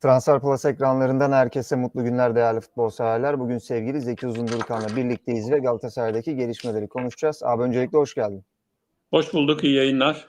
Transfer Plus ekranlarından herkese mutlu günler değerli futbol severler. Bugün sevgili Zeki Uzundurkan'la birlikteyiz ve Galatasaray'daki gelişmeleri konuşacağız. Abi öncelikle hoş geldin. Hoş bulduk, iyi yayınlar.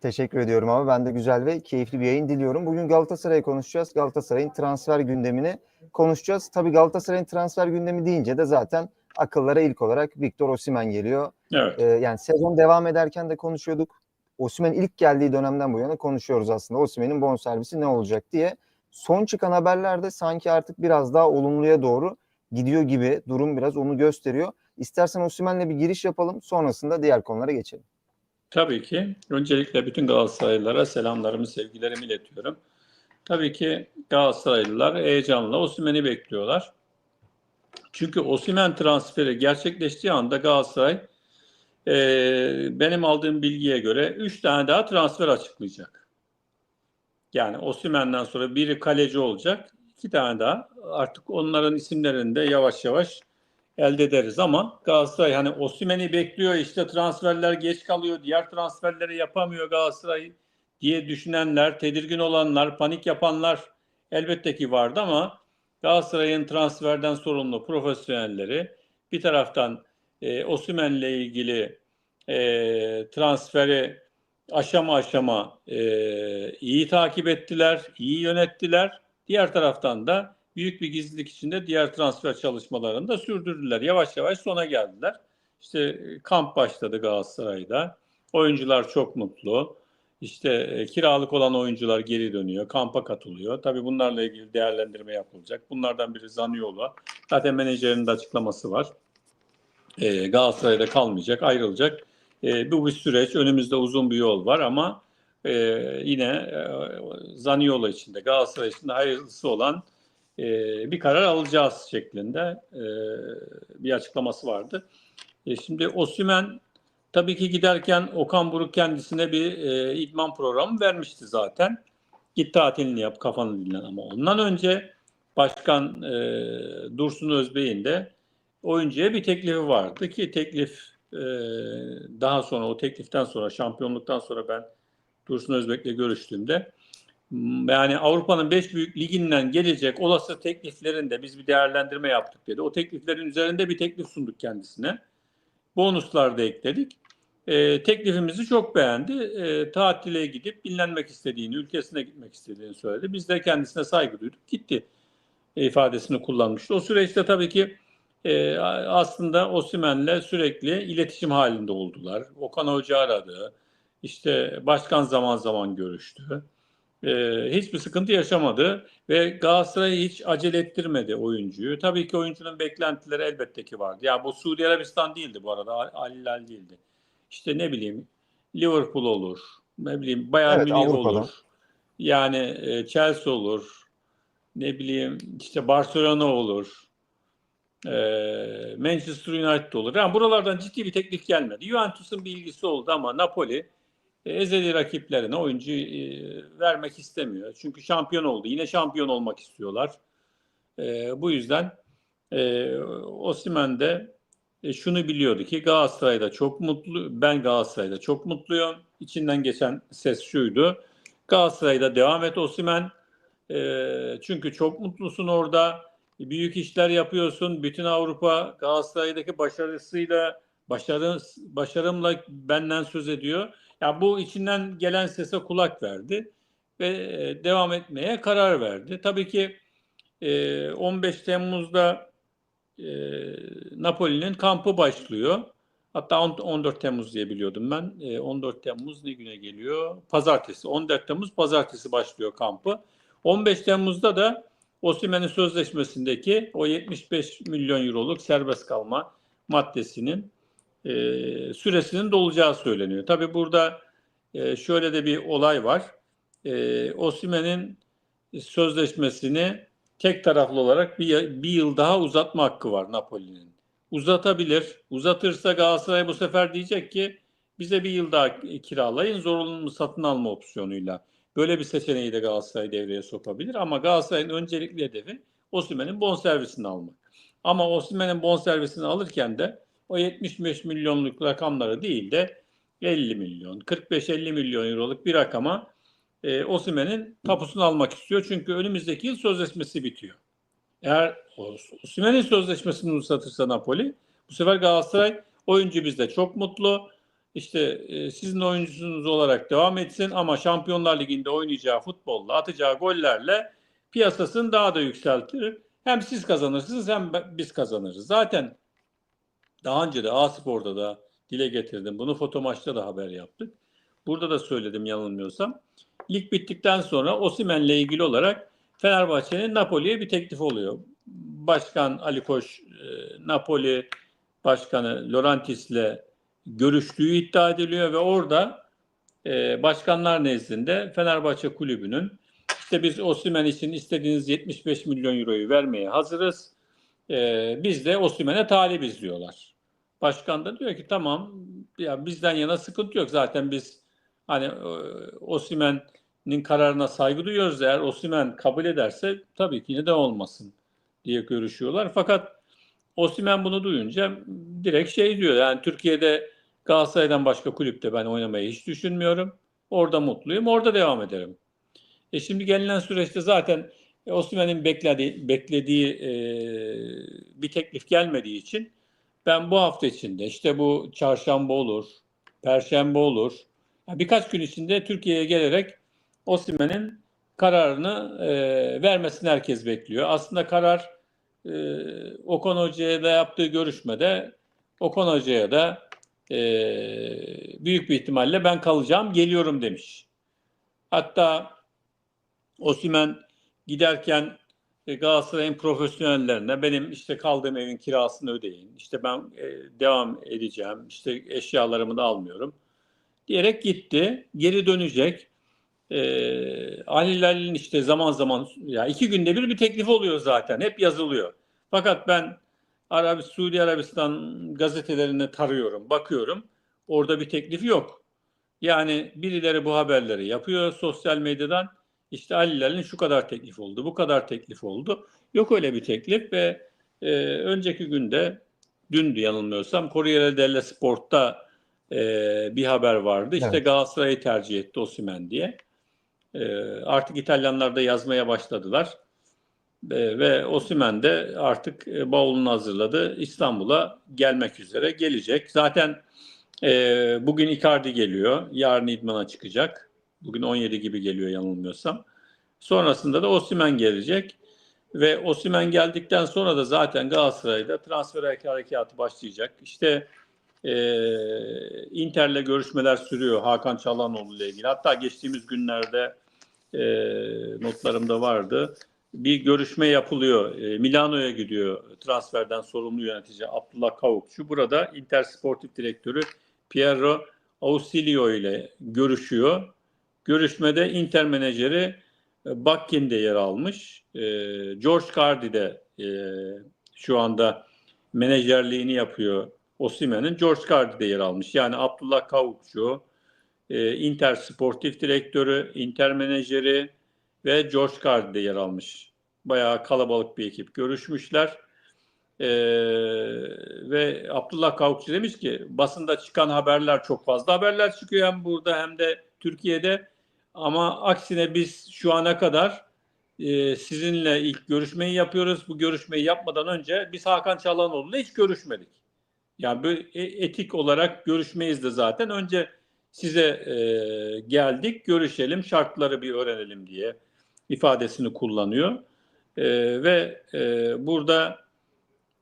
Teşekkür ediyorum abi. Ben de güzel ve keyifli bir yayın diliyorum. Bugün Galatasaray'ı konuşacağız. Galatasaray'ın transfer gündemini konuşacağız. Tabii Galatasaray'ın transfer gündemi deyince de zaten akıllara ilk olarak Victor Osimhen geliyor. Evet. Ee, yani sezon devam ederken de konuşuyorduk. Osimhen ilk geldiği dönemden bu yana konuşuyoruz aslında. Osimhen'in bonservisi ne olacak diye. Son çıkan haberlerde sanki artık biraz daha olumluya doğru gidiyor gibi. Durum biraz onu gösteriyor. İstersen Osimhen'le bir giriş yapalım. Sonrasında diğer konulara geçelim. Tabii ki. Öncelikle bütün Galatasaraylılara selamlarımı, sevgilerimi iletiyorum. Tabii ki Galatasaraylılar heyecanla Osimhen'i bekliyorlar. Çünkü Osimhen transferi gerçekleştiği anda Galatasaray e, benim aldığım bilgiye göre 3 tane daha transfer açıklayacak. Yani Osimhen'den sonra biri kaleci olacak. iki tane daha. Artık onların isimlerini de yavaş yavaş elde ederiz ama Galatasaray hani Osimhen'i bekliyor işte transferler geç kalıyor diğer transferleri yapamıyor Galatasaray diye düşünenler, tedirgin olanlar, panik yapanlar elbette ki vardı ama Galatasaray'ın transferden sorumlu profesyonelleri bir taraftan e, Osimhen'le ilgili e, transferi aşama aşama e, iyi takip ettiler, iyi yönettiler. Diğer taraftan da büyük bir gizlilik içinde diğer transfer çalışmalarını da sürdürdüler. Yavaş yavaş sona geldiler. İşte e, kamp başladı Galatasaray'da. Oyuncular çok mutlu. İşte e, kiralık olan oyuncular geri dönüyor, kampa katılıyor. Tabii bunlarla ilgili değerlendirme yapılacak. Bunlardan biri Zaniolo. Zaten menajerin de açıklaması var. E, Galatasaray'da kalmayacak, ayrılacak. E, bu bir süreç. Önümüzde uzun bir yol var ama e, yine e, Zaniolo için de Galatasaray için de hayırlısı olan e, bir karar alacağız şeklinde e, bir açıklaması vardı. E, şimdi Osimhen tabii ki giderken Okan Buruk kendisine bir e, idman programı vermişti zaten. Git tatilini yap, kafanı dinlen ama ondan önce Başkan e, Dursun Özbey'in de oyuncuya bir teklifi vardı ki teklif e, daha sonra o tekliften sonra şampiyonluktan sonra ben Dursun Özbek'le görüştüğümde yani Avrupa'nın 5 büyük liginden gelecek olası tekliflerinde biz bir değerlendirme yaptık dedi. O tekliflerin üzerinde bir teklif sunduk kendisine. Bonuslar da ekledik. E, teklifimizi çok beğendi. E, tatile gidip dinlenmek istediğini, ülkesine gitmek istediğini söyledi. Biz de kendisine saygı duyduk. Gitti ifadesini kullanmıştı. O süreçte tabii ki e, aslında Osimhen'le sürekli iletişim halinde oldular. Okan Hoca aradı. İşte başkan zaman zaman görüştü. E, hiçbir sıkıntı yaşamadı ve Galatasaray hiç acele ettirmedi oyuncuyu. Tabii ki oyuncunun beklentileri elbette ki vardı. Ya bu Suudi Arabistan değildi bu arada. Al Hilal değildi. İşte ne bileyim Liverpool olur. Ne bileyim Bayern Evet, Münih Avrupa'da. olur. Yani e, Chelsea olur. Ne bileyim işte Barcelona olur. E, Manchester United olur. Yani buralardan ciddi bir teklif gelmedi. Juventus'un bir ilgisi oldu ama Napoli e, ezeli rakiplerine oyuncu e, vermek istemiyor. Çünkü şampiyon oldu. Yine şampiyon olmak istiyorlar. E, bu yüzden e, Osimhen de e, şunu biliyordu ki Galatasaray'da çok mutlu. Ben Galatasaray'da çok mutluyum. İçinden geçen ses şuydu. Galatasaray'da devam et Osimhen. E, çünkü çok mutlusun orada. Büyük işler yapıyorsun. Bütün Avrupa Galatasaray'daki başarısıyla başarı, başarımla benden söz ediyor. Ya bu içinden gelen sese kulak verdi ve e, devam etmeye karar verdi. Tabii ki e, 15 Temmuz'da e, Napoli'nin kampı başlıyor. Hatta on- 14 Temmuz diye biliyordum ben. E, 14 Temmuz ne güne geliyor? Pazartesi. 14 Temmuz pazartesi başlıyor kampı. 15 Temmuz'da da Osimhen'in sözleşmesindeki o 75 milyon euroluk serbest kalma maddesinin e, süresinin dolacağı söyleniyor. Tabii burada e, şöyle de bir olay var. E, Osimhen'in sözleşmesini tek taraflı olarak bir, bir yıl daha uzatma hakkı var Napoli'nin. Uzatabilir. Uzatırsa Galatasaray bu sefer diyecek ki bize bir yıl daha kiralayın zorunlu satın alma opsiyonuyla. Böyle bir seçeneği de Galatasaray devreye sokabilir ama Galatasaray'ın öncelikli hedefi Osimhen'in bonservisini almak. Ama Osimhen'in bonservisini alırken de o 75 milyonluk rakamları değil de 50 milyon, 45-50 milyon euroluk bir rakama e, Osimhen'in tapusunu almak istiyor. Çünkü önümüzdeki yıl sözleşmesi bitiyor. Eğer Os- Osimhen'in sözleşmesini uzatırsa Napoli bu sefer Galatasaray oyuncu bizde çok mutlu. İşte e, sizin oyuncunuz olarak devam etsin ama Şampiyonlar Ligi'nde oynayacağı futbolla, atacağı gollerle piyasasını daha da yükseltir. Hem siz kazanırsınız hem biz kazanırız. Zaten daha önce de A-Spor'da da dile getirdim. Bunu foto maçta da haber yaptık. Burada da söyledim yanılmıyorsam. Lig bittikten sonra Osimhen'le ilgili olarak Fenerbahçe'nin Napoli'ye bir teklif oluyor. Başkan Ali Koç, e, Napoli Başkanı Laurentis'le görüştüğü iddia ediliyor ve orada e, başkanlar nezdinde Fenerbahçe Kulübü'nün işte biz Osimhen için istediğiniz 75 milyon euroyu vermeye hazırız. E, biz de Osimhen'e talibiz diyorlar. Başkan da diyor ki tamam ya bizden yana sıkıntı yok. Zaten biz hani e, Osimhen'in kararına saygı duyuyoruz. Eğer Osimhen kabul ederse tabii ki neden olmasın diye görüşüyorlar. Fakat Osimhen bunu duyunca direkt şey diyor. Yani Türkiye'de Galatasaray'dan başka kulüpte ben oynamayı hiç düşünmüyorum. Orada mutluyum. Orada devam ederim. E şimdi gelinen süreçte zaten Osimhen'in beklediği, beklediği e, bir teklif gelmediği için ben bu hafta içinde işte bu çarşamba olur, perşembe olur. birkaç gün içinde Türkiye'ye gelerek Osimhen'in kararını e, vermesini herkes bekliyor. Aslında karar e, Okan Hoca'ya da yaptığı görüşmede Okan Hoca'ya da e, büyük bir ihtimalle ben kalacağım, geliyorum demiş. Hatta Osimhen giderken e, Galatasaray'ın profesyonellerine benim işte kaldığım evin kirasını ödeyin. İşte ben e, devam edeceğim. İşte eşyalarımı da almıyorum. Diyerek gitti. Geri dönecek. E, Ali Hilal'in işte zaman zaman ya iki günde bir bir teklif oluyor zaten. Hep yazılıyor. Fakat ben Arabi, Suudi Arabistan gazetelerine tarıyorum, bakıyorum. Orada bir teklif yok. Yani birileri bu haberleri yapıyor sosyal medyadan. İşte Ali'lerin şu kadar teklif oldu, bu kadar teklif oldu. Yok öyle bir teklif ve e, önceki günde, dündü yanılmıyorsam, Corriere dello Sport'ta e, bir haber vardı. İşte Evet. Galatasaray'ı tercih etti Osimhen diye. E, artık İtalyanlar da yazmaya başladılar. E, ve Osimhen de artık e, bavulunu hazırladı. İstanbul'a gelmek üzere gelecek. Zaten e, bugün Icardi geliyor. Yarın idmana çıkacak. Bugün 17 gibi geliyor yanılmıyorsam. Sonrasında da Osimhen gelecek. Ve Osimhen geldikten sonra da zaten Galatasaray'da transfer harekatı başlayacak. İşte e, Inter'le görüşmeler sürüyor Hakan Çalhanoğlu ile ilgili. Hatta geçtiğimiz günlerde e, notlarımda vardı. Bir görüşme yapılıyor. E, Milano'ya gidiyor transferden sorumlu yönetici Abdullah Kavukçu. Burada Inter Sportif Direktörü Piero Ausilio ile görüşüyor. Görüşmede Inter menajeri e, Bakkin de yer almış. E, George Cardi de e, şu anda menajerliğini yapıyor Osimhen'in. George Cardi de yer almış. Yani Abdullah Kavukçu, e, Inter Sportif Direktörü, Inter menajeri ve George Cardi de yer almış. Bayağı kalabalık bir ekip görüşmüşler. Ee, ve Abdullah Kavukçu demiş ki basında çıkan haberler çok fazla haberler çıkıyor hem burada hem de Türkiye'de ama aksine biz şu ana kadar e, sizinle ilk görüşmeyi yapıyoruz. Bu görüşmeyi yapmadan önce biz Hakan Çalhanoğlu'yla hiç görüşmedik. Yani böyle etik olarak görüşmeyiz de zaten. Önce size e, geldik, görüşelim, şartları bir öğrenelim diye ifadesini kullanıyor. E, ve e, burada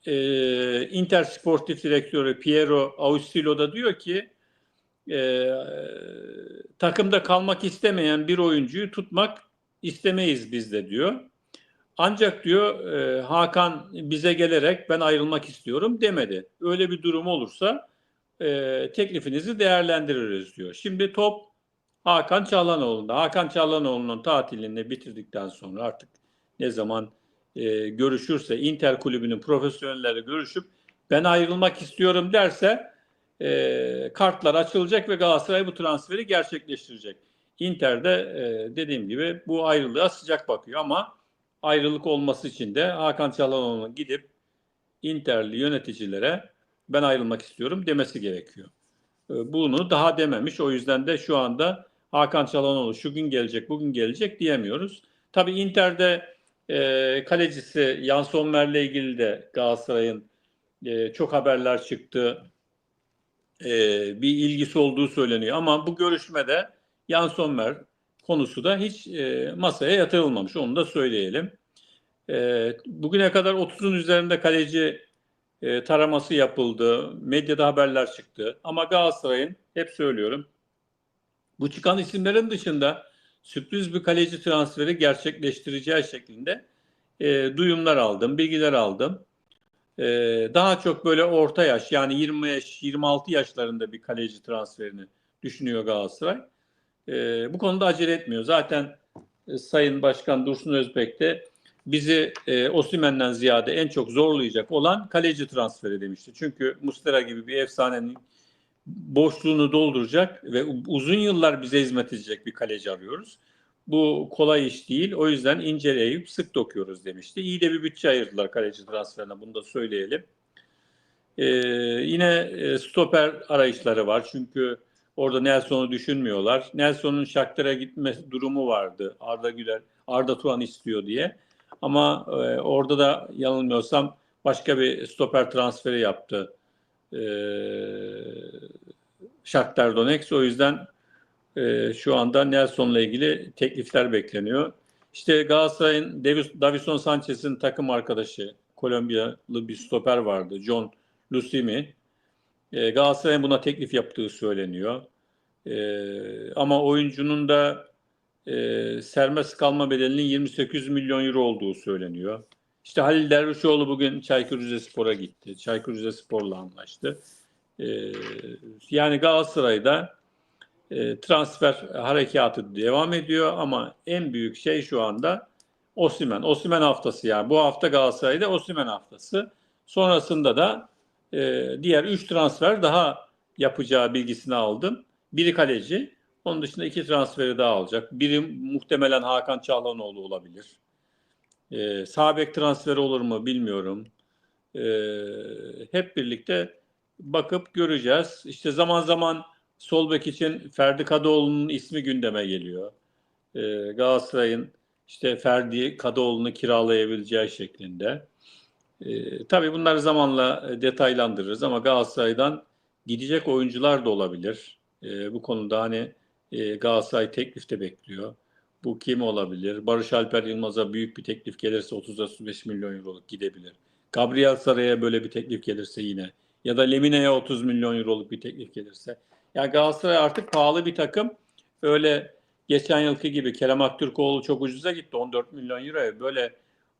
e, Inter Sportif Direktörü Piero Ausilio da diyor ki e, takımda kalmak istemeyen bir oyuncuyu tutmak istemeyiz biz de diyor. Ancak diyor e, Hakan bize gelerek ben ayrılmak istiyorum demedi. Öyle bir durum olursa e, teklifinizi değerlendiririz diyor. Şimdi top Hakan Çalhanoğlu'nda. Hakan Çalhanoğlu'nun tatilini bitirdikten sonra artık ne zaman e, görüşürse Inter kulübünün profesyonelleri görüşüp ben ayrılmak istiyorum derse e, kartlar açılacak ve Galatasaray bu transferi gerçekleştirecek. Inter'de e, dediğim gibi bu ayrılığa sıcak bakıyor ama ayrılık olması için de Hakan Çalhanoğlu'nun gidip Inter'li yöneticilere ben ayrılmak istiyorum demesi gerekiyor. E, Bunu daha dememiş. O yüzden de şu anda Hakan Çalhanoğlu şu gün gelecek, bugün gelecek diyemiyoruz. Tabii Inter'de e, kalecisi Jan Sommer'le ilgili de Galatasaray'ın e, çok haberler çıktı. E, bir ilgisi olduğu söyleniyor. Ama bu görüşmede Jan Sommer konusu da hiç e, masaya yatırılmamış. Onu da söyleyelim. E, bugüne kadar 30'un üzerinde kaleci e, taraması yapıldı. Medyada haberler çıktı. Ama Galatasaray'ın hep söylüyorum bu çıkan isimlerin dışında sürpriz bir kaleci transferi gerçekleştireceği şeklinde e, duyumlar aldım, bilgiler aldım. E, daha çok böyle orta yaş yani 25-26 yaşlarında bir kaleci transferini düşünüyor Galatasaray. E, bu konuda acele etmiyor. Zaten e, Sayın Başkan Dursun Özbek de bizi e, Osimhen'den ziyade en çok zorlayacak olan kaleci transferi demişti. Çünkü Mustera gibi bir efsanenin boşluğunu dolduracak ve uzun yıllar bize hizmet edecek bir kaleci arıyoruz. Bu kolay iş değil. O yüzden inceleyip sık dokuyoruz demişti. İyi de bir bütçe ayırdılar kaleci transferine. Bunu da söyleyelim. Ee, yine e, stoper arayışları var. Çünkü orada Nelson'u düşünmüyorlar. Nelson'un Shakhtar'a gitme durumu vardı. Arda Güler, Arda Turan istiyor diye. Ama e, orada da yanılmıyorsam başka bir stoper transferi yaptı. E, Shakhtar Donetsk. O yüzden e, şu anda Nelson'la ilgili teklifler bekleniyor. İşte Galatasaray'ın Davis- Davison Sanchez'in takım arkadaşı Kolombiyalı bir stoper vardı. John Lucimi. E, Galatasaray'ın buna teklif yaptığı söyleniyor. E, ama oyuncunun da e, serbest kalma bedelinin 28 milyon euro olduğu söyleniyor. İşte Halil Dervişoğlu bugün Çaykur Rizespor'a gitti. Çaykur Rizespor'la anlaştı. E, yani Galatasaray'da e, transfer harekatı devam ediyor ama en büyük şey şu anda Osimen. Osimen haftası yani. Bu hafta Galatasaray'da Osimen haftası. Sonrasında da e, diğer 3 transfer daha yapacağı bilgisini aldım. Biri kaleci. Onun dışında iki transferi daha alacak. Biri muhtemelen Hakan Çağlanoğlu olabilir. E, sağ bek transferi olur mu bilmiyorum. E, hep birlikte bakıp göreceğiz. İşte zaman zaman sol bek için Ferdi Kadıoğlu'nun ismi gündeme geliyor. E, Galatasaray'ın işte Ferdi Kadıoğlu'nu kiralayabileceği şeklinde. E, tabii bunları zamanla detaylandırırız ama Galatasaray'dan gidecek oyuncular da olabilir. E, bu konuda hani e, Galatasaray teklif de bekliyor. Bu kim olabilir? Barış Alper Yılmaz'a büyük bir teklif gelirse 30-35 milyon euroluk gidebilir. Gabriel Saray'a böyle bir teklif gelirse yine. Ya da Lemine'ye 30 milyon euroluk bir teklif gelirse. Yani Galatasaray artık pahalı bir takım. Öyle geçen yılki gibi Kerem Aktürkoğlu çok ucuza gitti 14 milyon euroya. Böyle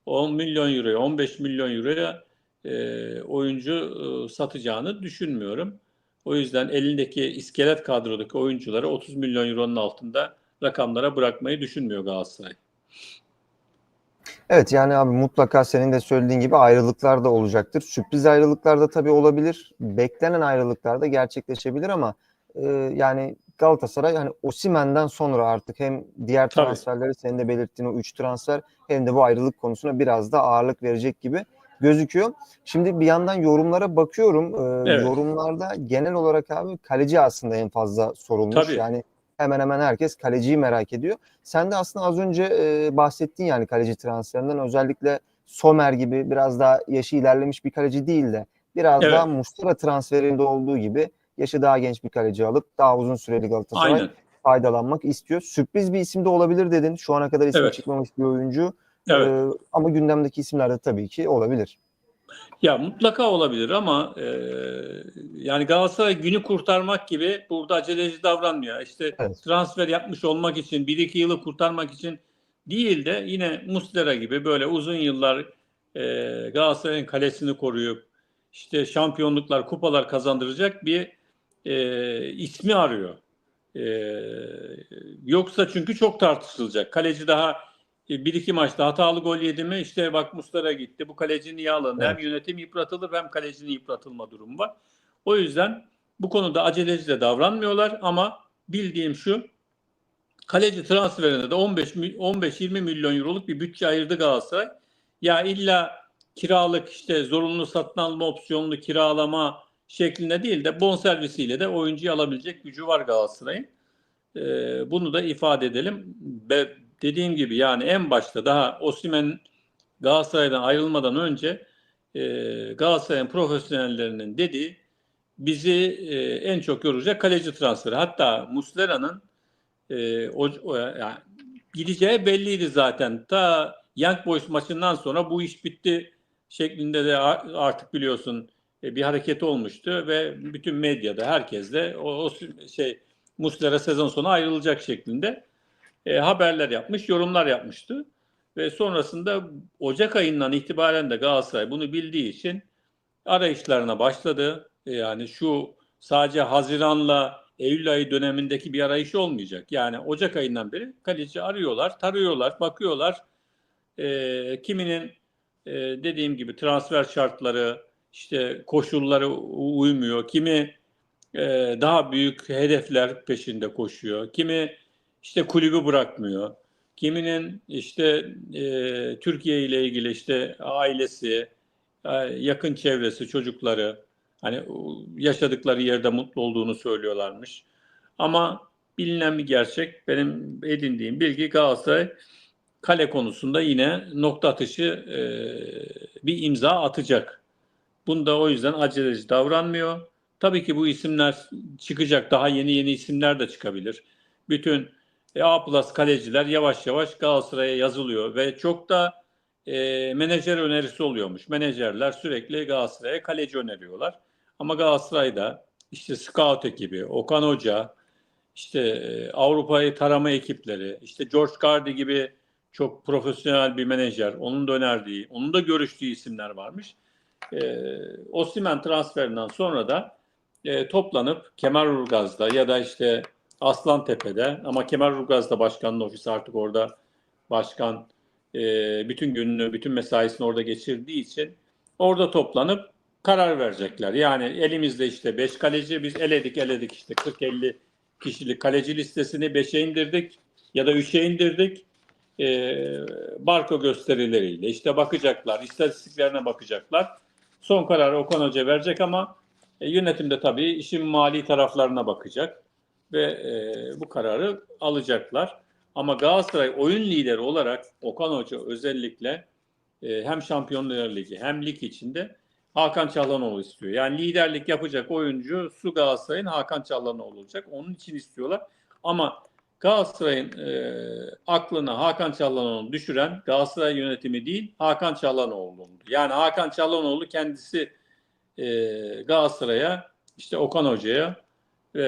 10 milyon euroya, 15 milyon euroya e, oyuncu e, satacağını düşünmüyorum. O yüzden elindeki iskelet kadrodaki oyuncuları 30 milyon euronun altında rakamlara bırakmayı düşünmüyor Galatasaray. Evet yani abi mutlaka senin de söylediğin gibi ayrılıklar da olacaktır. Sürpriz ayrılıklar da tabii olabilir. Beklenen ayrılıklar da gerçekleşebilir ama e, yani Galatasaray hani Osimen'den sonra artık hem diğer Tabii. transferleri senin de belirttiğin o 3 transfer hem de bu ayrılık konusuna biraz da ağırlık verecek gibi gözüküyor. Şimdi bir yandan yorumlara bakıyorum. E, Evet. Yorumlarda genel olarak abi kaleci aslında en fazla sorulmuş. Tabii. Yani hemen hemen herkes kaleciyi merak ediyor. Sen de aslında az önce e, bahsettin yani kaleci transferinden özellikle Somer gibi biraz daha yaşı ilerlemiş bir kaleci değil de biraz Evet. daha Muslera transferinde olduğu gibi yaşı daha genç bir kaleci alıp daha uzun süreli Galatasaray Aynen. faydalanmak istiyor. Sürpriz bir isim de olabilir dedin. Şu ana kadar ismi Evet. çıkmamış bir oyuncu. Evet. Ee, ama gündemdeki isimler de tabii ki olabilir. Ya mutlaka olabilir ama e, yani Galatasaray günü kurtarmak gibi burada aceleci davranmıyor. İşte Evet. transfer yapmış olmak için, bir iki yılı kurtarmak için değil de yine Muslera gibi böyle uzun yıllar e, Galatasaray'ın kalesini koruyup işte şampiyonluklar, kupalar kazandıracak bir e, ismi arıyor. E, yoksa çünkü çok tartışılacak. Kaleci daha e, bir iki maçta hatalı gol yedi mi işte bak Muslera gitti. Bu kaleci niye alındı? Evet. Hem yönetim yıpratılır hem kalecinin yıpratılma durumu var. O yüzden bu konuda aceleci de davranmıyorlar ama bildiğim şu kaleci transferine de 15 mi- 15-20 milyon euroluk bir bütçe ayırdı Galatasaray. Ya illa kiralık işte zorunlu satın alma opsiyonlu kiralama şeklinde değil de bonservisiyle de oyuncuyu alabilecek gücü var Galatasaray'ın. E, bunu da ifade edelim. Ve dediğim gibi yani en başta daha Osimhen Galatasaray'dan ayrılmadan önce e, Galatasaray'ın profesyonellerinin dediği bizi e, en çok yoracak kaleci transferi. Hatta Muslera'nın e, o, o- yani gideceği belliydi zaten. Ta Young Boys maçından sonra bu iş bitti şeklinde de artık biliyorsun e, bir hareket olmuştu ve bütün medyada herkes de o, o şey Muslera sezon sonu ayrılacak şeklinde e, haberler yapmış, yorumlar yapmıştı. Ve sonrasında Ocak ayından itibaren de Galatasaray bunu bildiği için arayışlarına başladı. E, Yani şu sadece Haziran'la Eylül ayı dönemindeki bir arayış olmayacak. Yani Ocak ayından beri kaleci arıyorlar, tarıyorlar, bakıyorlar. E, kiminin e, dediğim gibi transfer şartları, işte koşulları uymuyor. Kimi e, daha büyük hedefler peşinde koşuyor. Kimi işte kulübü bırakmıyor. Kiminin işte e, Türkiye ile ilgili işte ailesi, e, yakın çevresi, çocukları hani yaşadıkları yerde mutlu olduğunu söylüyorlarmış. Ama bilinen bir gerçek benim edindiğim bilgi Galatasaray kale konusunda yine nokta atışı e, bir imza atacak. Bunda o yüzden aceleci davranmıyor. Tabii ki bu isimler çıkacak. Daha yeni yeni isimler de çıkabilir. Bütün e, A plus kaleciler yavaş yavaş Galatasaray'a yazılıyor ve çok da e, menajer önerisi oluyormuş. Menajerler sürekli Galatasaray'a kaleci öneriyorlar. Ama Galatasaray'da işte scout ekibi, Okan Hoca, işte e, Avrupa'yı tarama ekipleri, işte George Cardi gibi çok profesyonel bir menajer, onun da önerdiği, onun da görüştüğü isimler varmış. E, Osimhen transferinden sonra da e, toplanıp Kemerburgaz'da ya da işte Aslantepe'de ama Kemerburgaz'da başkanın ofisi artık orada başkan e, bütün gününü, bütün mesaisini orada geçirdiği için orada toplanıp karar verecekler. Yani elimizde işte 5 kaleci biz eledik eledik işte 40-50 kişilik kaleci listesini 5'e indirdik ya da 3'e indirdik. E, barko gösterileriyle işte bakacaklar, istatistiklerine bakacaklar. Son kararı Okan Hoca verecek ama e, yönetim de tabii işin mali taraflarına bakacak ve e, bu kararı alacaklar. Ama Galatasaray oyun lideri olarak Okan Hoca özellikle e, hem Şampiyonlar Ligi hem lig içinde Hakan Çalhanoğlu istiyor. Yani liderlik yapacak oyuncu su Galatasaray'ın Hakan Çalhanoğlu olacak. Onun için istiyorlar. Ama Galatasaray'ın e, aklına Hakan Çalhanoğlu'nu düşüren Galatasaray yönetimi değil Hakan Çalhanoğlu. Yani Hakan Çalhanoğlu kendisi e, Galatasaray'a işte Okan Hoca'ya e,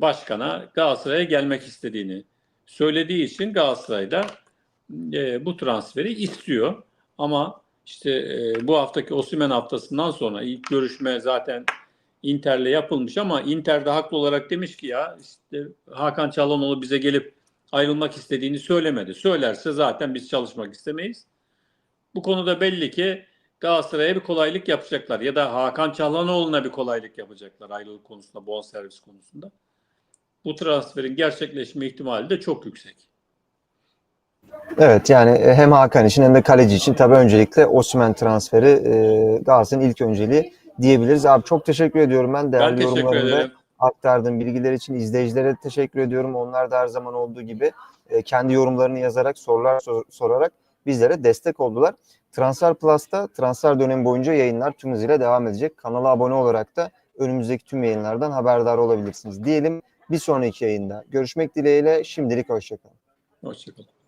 başkana Galatasaray'a gelmek istediğini söylediği için Galatasaray'da e, bu transferi istiyor. Ama işte e, bu haftaki Osimhen haftasından sonra ilk görüşme zaten Inter'le yapılmış ama Inter de haklı olarak demiş ki ya işte Hakan Çalhanoğlu bize gelip ayrılmak istediğini söylemedi. Söylerse zaten biz çalışmak istemeyiz. Bu konuda belli ki Galatasaray'a bir kolaylık yapacaklar ya da Hakan Çalhanoğlu'na bir kolaylık yapacaklar ayrılık konusunda, bonservis konusunda. Bu transferin gerçekleşme ihtimali de çok yüksek. Evet yani e, hem Hakan için hem de kaleci için tabii öncelikle Osimhen transferi e, Galatasaray'ın ilk önceliği diyebiliriz. Abi çok teşekkür ediyorum ben Ben değerli teşekkür yorumlarında aktardığın bilgiler için izleyicilere teşekkür ediyorum. Onlar da her zaman olduğu gibi e, kendi yorumlarını yazarak, sorular sor- sorarak bizlere destek oldular. Transfer Plus'ta transfer dönemi boyunca yayınlar tüm hızıyla devam edecek. Kanala abone olarak da önümüzdeki tüm yayınlardan haberdar olabilirsiniz. Diyelim bir sonraki yayında. Görüşmek dileğiyle şimdilik hoşçakalın. Hoşçakalın.